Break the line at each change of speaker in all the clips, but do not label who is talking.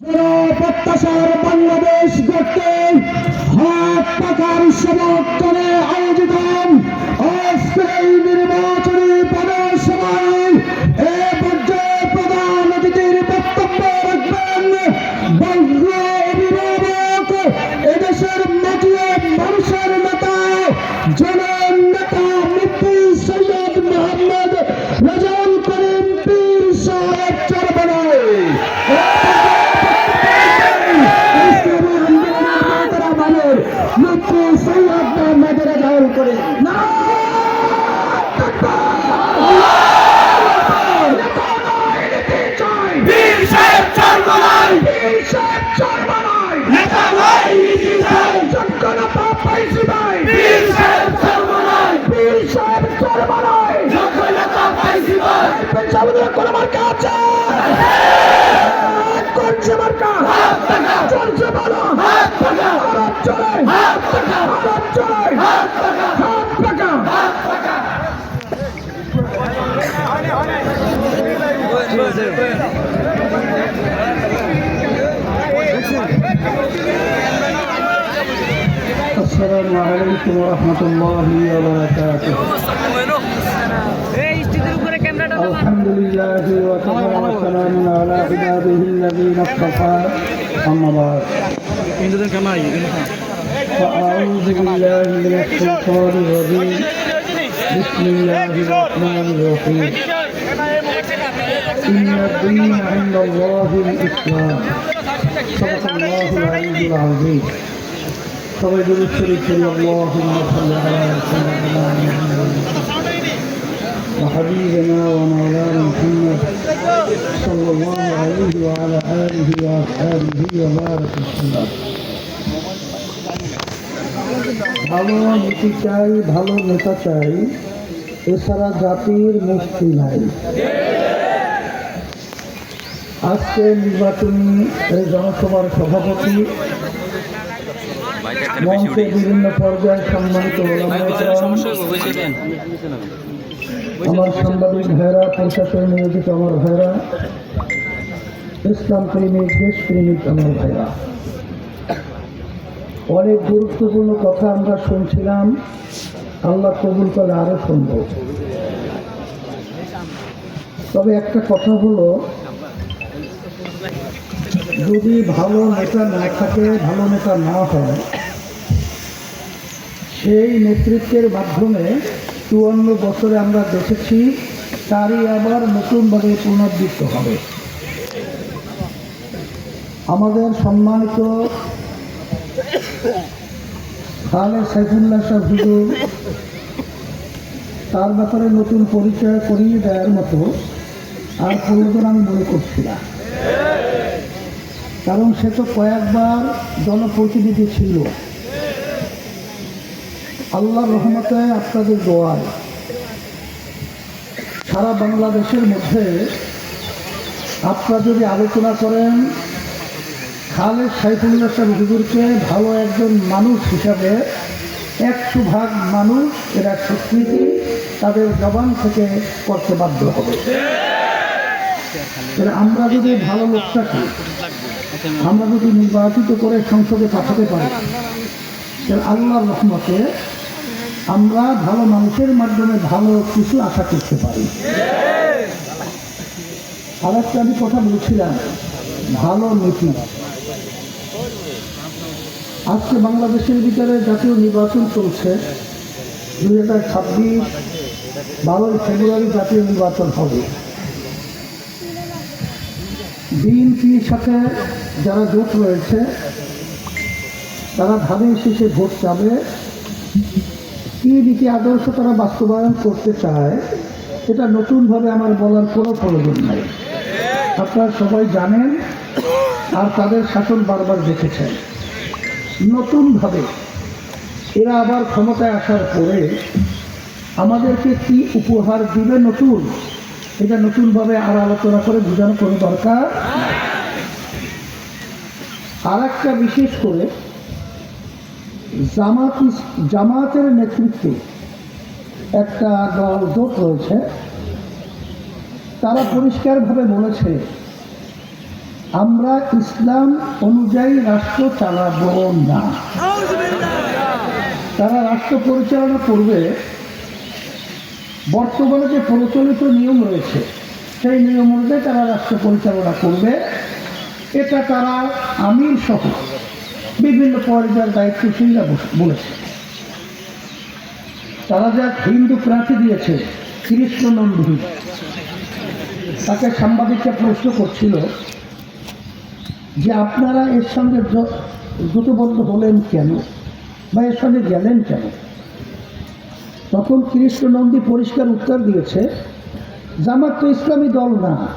প্রত্যাশার বাংলাদেশ গড়তে হাত পাকার সমর্থনে
ভাই
পেশাবদের কোন মার্কা আছে করছে মার্কা চলছে বলো
হাত পাকা
আরব চলে
হাত পাকা
আরব চলে
হাত পাকা
হাত পাকা
হাত পাকা
السلام عليكم ورحمة الله وبركاته الحمد لله وكفى وسلام على عباده الذين اصطفى أما بعد فأعوذ بالله من الشيطان الرجيم بسم الله الرحمن الرحيم إن الدين عند الله الإسلام صدق الله العلي العظيم فوجد الشرك اللهم صل على سيدنا وحبيبنا ومولانا محمد صلى الله عليه وعلى آله وأصحابه وبارك وسلم ভালো নীতি চাই ভালো নেতা চাই এছাড়া জাতির মুক্তি নাই আজকে নির্বাচনী এই জনসভার সভাপতি মঞ্চে বিভিন্ন পর্যায়ে সম্মানিত ওলামায়ে কেরাম, আমার সাংবাদিক ভাইরা প্রশাসন নিয়োজিত আমার ভাইরা ইসলাম প্রেমিক দেশ প্রেমিক আমার ভাইরা। অনেক গুরুত্বপূর্ণ কথা আমরা শুনছিলাম আল্লাহ কবুল করে আরও শুনব। তবে একটা কথা হলো যদি ভালো নেতা না থাকে ভালো নেতা না হয় সেই নেতৃত্বের মাধ্যমে চুয়ান্ন বছরে আমরা দেখেছি, তারই আবার নতুনভাবে পুনর্বৃত্ত হবে। আমাদের সম্মানিত খালেদ সাইফুল্লাহ সাহ তার ব্যাপারে নতুন পরিচয় করিয়ে দেওয়ার মতো আর প্রয়োজন আমি মনে করছি না। কারণ সে তো কয়েকবার জনপ্রতিনিধি ছিল। আল্লাহ রহমতে আপনাদের দোয়ায় সারা বাংলাদেশের মধ্যে আপনারা যদি আলোচনা করেন, খালেদ সাইফুল্লাহ সাহেব হুজুরকে ভালো একজন মানুষ হিসাবে একশো ভাগ মানুষ এরা স্বীকৃতি তাদের জবান থেকে করতে বাধ্য হবে। আমরা যদি ভালো লোকটাকে আমরা যদি নির্বাচিত করে সংসদে পাঠাতে পারি আল্লাহর রহমতে আমরা ভালো মানুষের মাধ্যমে ভালো কিছু আশা করতে পারি। আর একটা আমি কথা বলছিলাম, ভালো নীতি। আজকে বাংলাদেশের ভিতরে জাতীয় নির্বাচন চলছে, দুই হাজার ছাব্বিশ, বারোই ফেব্রুয়ারি জাতীয় নির্বাচন হবে। বিএনপির সাথে যারা জোট রয়েছে, তারা ধানের শেষে ভোট চাবে। কি নীতি আদর্শ তারা বাস্তবায়ন করতে চায়, এটা নতুনভাবে আমার বলার কোনো প্রয়োজন নাই। আপনারা সবাই জানেন আর তাদের শাসন বারবার দেখেছেন। নতুনভাবে এরা আবার ক্ষমতায় আসার পরে আমাদেরকে কি উপহার দিবে নতুন? এটা নতুনভাবে আর আলোচনা করে বোঝানো কোনো দরকার? আর বিশেষ করে জামাত জামাতের নেতৃত্বে একটা দল জোট রয়েছে। তারা পরিষ্কারভাবে বলেছে, আমরা ইসলাম অনুযায়ী রাষ্ট্র চালাবো না। তারা রাষ্ট্র পরিচালনা করবে, বর্তমানে যে প্রচলিত নিয়ম রয়েছে, সেই নিয়ম অনুযায়ী তারা রাষ্ট্র পরিচালনা করবে। এটা তারা আমির সহ বিভিন্ন পর্যায়ের দায়িত্বশীলরা বলেছে। তারা যা হিন্দু প্রার্থী দিয়েছে কৃষ্ণনন্দী তাকে সাংবাদিকরা প্রশ্ন করছিল যে আপনারা এর সঙ্গে জ- জোটবদ্ধ হলেন কেন বা এর সঙ্গে গেলেন কেন? তখন কৃষ্ণনন্দী পরিষ্কার উত্তর দিয়েছে, জামাত তো ইসলামী দল না।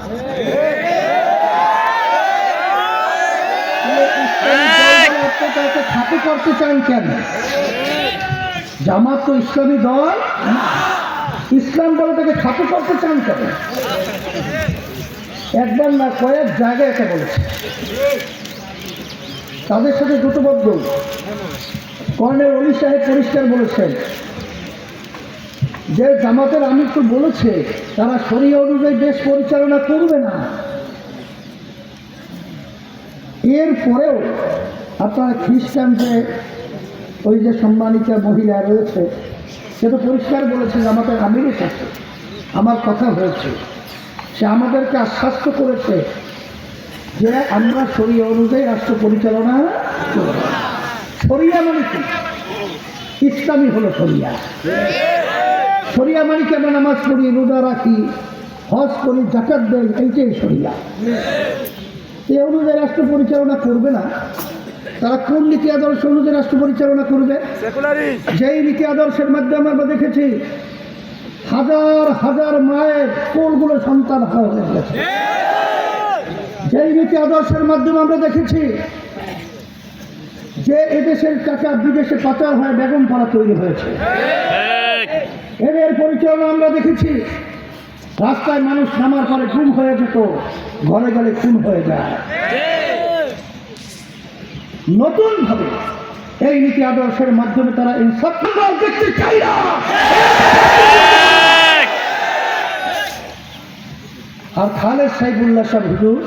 তাকে খাতে করতে চান কেন? জামাত তো ইসলামী দল ইসলাম বলে তাকে খাতে করতে চান কেন? একবার না কয়েক জায়গায় এটা বলেছে। তাদের সাথে জোটবদ্ধ। কর্নেল অলি সাহেব পরিষ্কার বলেছেন যে জামাতের আমির তো বলেছে, তারা শরীর অনুযায়ী দেশ পরিচালনা করবে না। এরপরেও আপনার খ্রিস্টান যে ওই যে সম্মানিতা মহিলা রয়েছে, সে তো পরিষ্কার বলেছে যে আমাদের আমিরের সাথে। আমার কথা হয়েছে। সে আমাদেরকে আশ্বস্ত করেছে যে আমরা শরীয় অনুযায়ী রাষ্ট্র পরিচালনা করব। শরিয়া মানে কি? ইসলামী হলো শরিয়া। শরিয়া মানে কি? আমরা নামাজ পড়ি, রোজা রাখি, হজ করি জাকাত দেয় এইটাই শরিয়া। এই অনুযায়ী রাষ্ট্র পরিচালনা করবে না। তারা কোন নীতি আদর্শ অনুযায়ী রাষ্ট্র পরিচালনা করবে? যেই নীতি আদর্শের মাধ্যমে আমরা দেখেছি হাজার হাজার মায়ের কোলগুলো সন্তান হয়ে গেছে যেই নীতি আদর্শের মাধ্যমে আমরা দেখেছি যে এদেশের টাকা বিদেশে পাচার হয়ে বেগম পাড়া তৈরি হয়েছে। এদের পরিচালনা আমরা দেখেছি রাস্তায় মানুষ নামার পরে খুন হয়ে যেত ঘরে গেলে খুন হয়ে যায়। নতুন ভাবে এই নীতি আদর্শের মাধ্যমে তারা এই ইনসাফ দেখতে চাই না। আর খালেদ সাহেবুল্লাহ সাহেব হুজুর